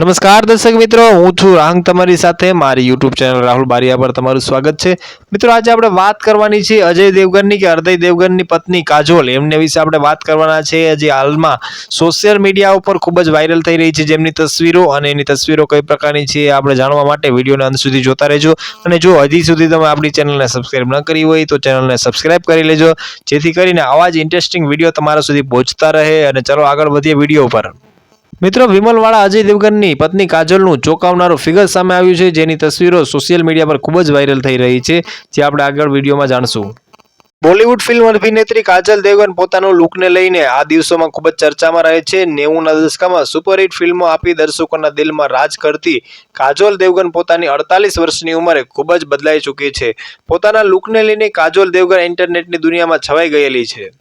નમસ્કાર દર્શક મિત્રો, હું છું રાહંગ તમારી સાથે. મારી યુટ્યુબ ચેનલ રાહુલ બારિયા પર તમારું સ્વાગત છે. મિત્રો, આજે આપણે વાત કરવાની છે અજય દેવગનની કે હૃદય દેવગનની પત્ની કાજોલ. એમને વિશે આપણે વાત કરવાના છે. જે હાલમાં સોશિયલ મીડિયા ઉપર ખૂબ જ વાયરલ થઈ રહી છે જેમની તસવીરો અને એની તસવીરો કઈ પ્રકારની છે આપણે જાણવા માટે વિડીયોને અંત સુધી જોતા રહેજો. અને જો હજી સુધી તમે આપણી ચેનલને સબસ્ક્રાઈબ ન કરી હોય તો ચેનલને સબસ્ક્રાઇબ કરી લેજો. જેથી કરીને આવા જ ઇન્ટરેસ્ટિંગ વીડિયો તમારા સુધી પહોંચતા રહે. અને ચલો આગળ વધીએ વીડિયો પર મિત્રો, વિમલવાળા અજય દેવગનની પત્ની કાજલનું ચોંકાવનારું ફિગર સામે આવ્યું છે, જેની તસવીરો સોશિયલ મીડિયા પર ખૂબ જ વાયરલ થઈ રહી છે, જે આપણે આગળ વિડીયોમાં જાણશું. બોલિવૂડ ફિલ્મ અભિનેત્રી કાજલ દેવગન પોતાનું લુકને લઈને આ દિવસોમાં ખૂબ જ ચર્ચામાં રહે છે. નેવુંના દશકામાં સુપરહિટ ફિલ્મો આપી દર્શકોના દિલમાં રાજ કરતી કાજોલ દેવગન પોતાની અડતાલીસ વર્ષની ઉંમરે ખૂબ જ બદલાઈ ચૂકી છે. પોતાના લુકને લઈને કાજોલ દેવગન ઇન્ટરનેટની દુનિયામાં છવાઈ ગયેલી છે.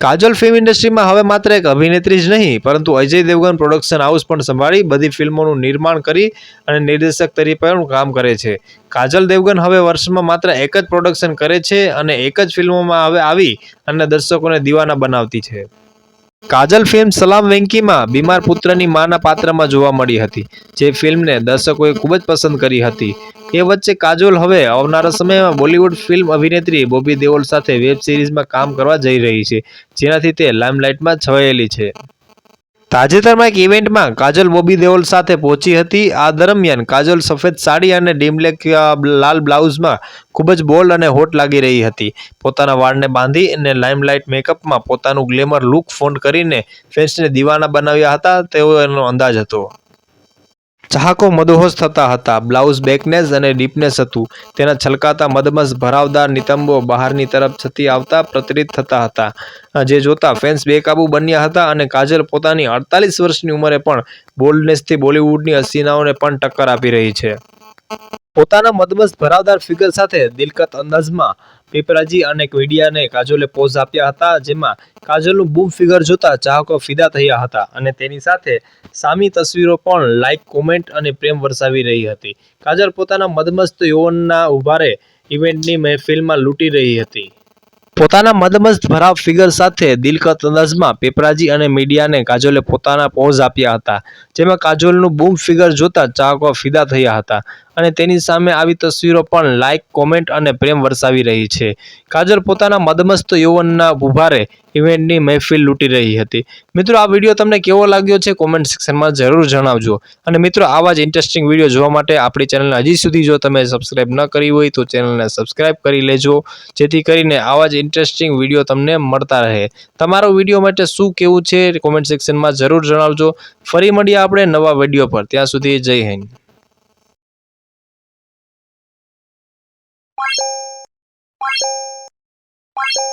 કાજોલ ફિલ્મ ઇન્ડસ્ટ્રીમાં હવે માત્ર એક અભિનેત્રી જ નહીં, પરંતુ અજય દેવગન પ્રોડક્શન હાઉસ પણ સંભાળી બધી ફિલ્મોનું નિર્માણ કરી અને નિર્દેશક તરીકે પણ કામ કરે છે. કાજલ દેવગન હવે વર્ષમાં માત્ર એક જ પ્રોડક્શન કરે છે અને એક જ ફિલ્મોમાં હવે આવી અને દર્શકોને દીવાના બનાવતી છે. કાજલ ફિલ્મ સલામ વેંકીમાં બીમાર પુત્રની માના પાત્રમાં જોવા મળી હતી, જે ફિલ્મને દર્શકોએ ખૂબ જ પસંદ કરી હતી. એ વચ્ચે કાજોલ હવે આવનારા સમયમાં બોલિવૂડ ફિલ્મ અભિનેત્રી બોબી દેઓલ સાથે વેબ સિરીઝમાં કામ કરવા જઈ રહી છે, જેનાથી તે લાઇમલાઇટમાં છવાયેલી છે. તાજેતરમાં એક ઇવેન્ટમાં કાજલ બોબી દેઓલ સાથે પહોંચી હતી. આ દરમિયાન કાજલ સફેદ સાડી અને ડીમલેક લાલ બ્લાઉઝમાં ખૂબ જ બોલ્ડ અને હોટ લાગી રહી હતી. પોતાના વાળને બાંધી અને લાઇમલાઇટ મેકઅપમાં પોતાનું ગ્લેમર લુક ફોન કરીને ફેન્સને દીવાના બનાવ્યા હતા. તેવો એનો અંદાજ હતો. ચાહકો મદહોશ થતા હતા. બ્લાઉઝ બેકનેસ અને ડીપનેસ હતું. તેના છલકાતા મદમસ્ત ભરાવદાર નિતંબો બહારની તરફ છતી આવતા પ્રતરિત થતા હતા. જે જોતા ફેન્સ બેકાબુ બન્યા હતા અને કાજલ પોતાની અડતાલીસ વર્ષની ઉંમરે પણ બોલ્ડનેસથી બોલિવૂડની હસીનાઓને પણ ટક્કર આપી રહી છે. પોતાના મદમસ્ત ભરાવદાર ફિગર સાથે દિલકત અંદાજમાં પેપરાજી અને મીડિયાને કાજોલે પોઝ આપ્યા હતા, જેમાં કાજોલનું બૂમ ફિગર જોતા ચાહકો ફિદા થયા હતા અને તેની સાથે સામી તસવીરો પણ લાઇક કોમેન્ટ અને પ્રેમ વરસાવી રહી હતી. કાજલ પોતાના મદમસ્ત યૌવનના ઉભારે ઇવેન્ટની મહેફિલમાં લૂંટી રહી હતી. પોતાના મદમસ્ત ભરાવ ફિગર સાથે દિલકત અંદાજમાં પેપરાજી અને મીડિયાને કાજોલે પોતાના પોઝ આપ્યા હતા, જેમાં કાજોલનું બૂમ ફિગર જોતા ચાહકો ફિદા થયા હતા. અને તેની સામે આવી તસવીરો પણ લાઇક કોમેન્ટ અને પ્રેમ વરસાવી રહી છે. કાજલ પોતાના મદમસ્ત યૌવનના ઉભારે ઇવેન્ટની મહેફિલ લૂંટી રહી હતી. મિત્રો, આ વીડિયો તમને કેવો લાગ્યો છે કોમેન્ટ સેક્શનમાં જરૂર જણાવજો. અને મિત્રો, આવા જ ઇન્ટરેસ્ટિંગ વીડિયો જોવા માટે આપણી ચેનલને હજી સુધી જો તમે સબસ્ક્રાઇબ ન કરી હોય તો ચેનલને સબસ્ક્રાઇબ કરી લેજો. જેથી કરીને આવા જ ઇન્ટરેસ્ટિંગ વીડિયો તમને મળતા રહે. તમારો વીડિયો માટે શું કેવું છે કોમેન્ટ સેક્શનમાં જરૂર જણાવજો. ફરી મળીએ આપણે નવા વીડિયો પર. ત્યાં સુધી જય હિન્દ. Wow.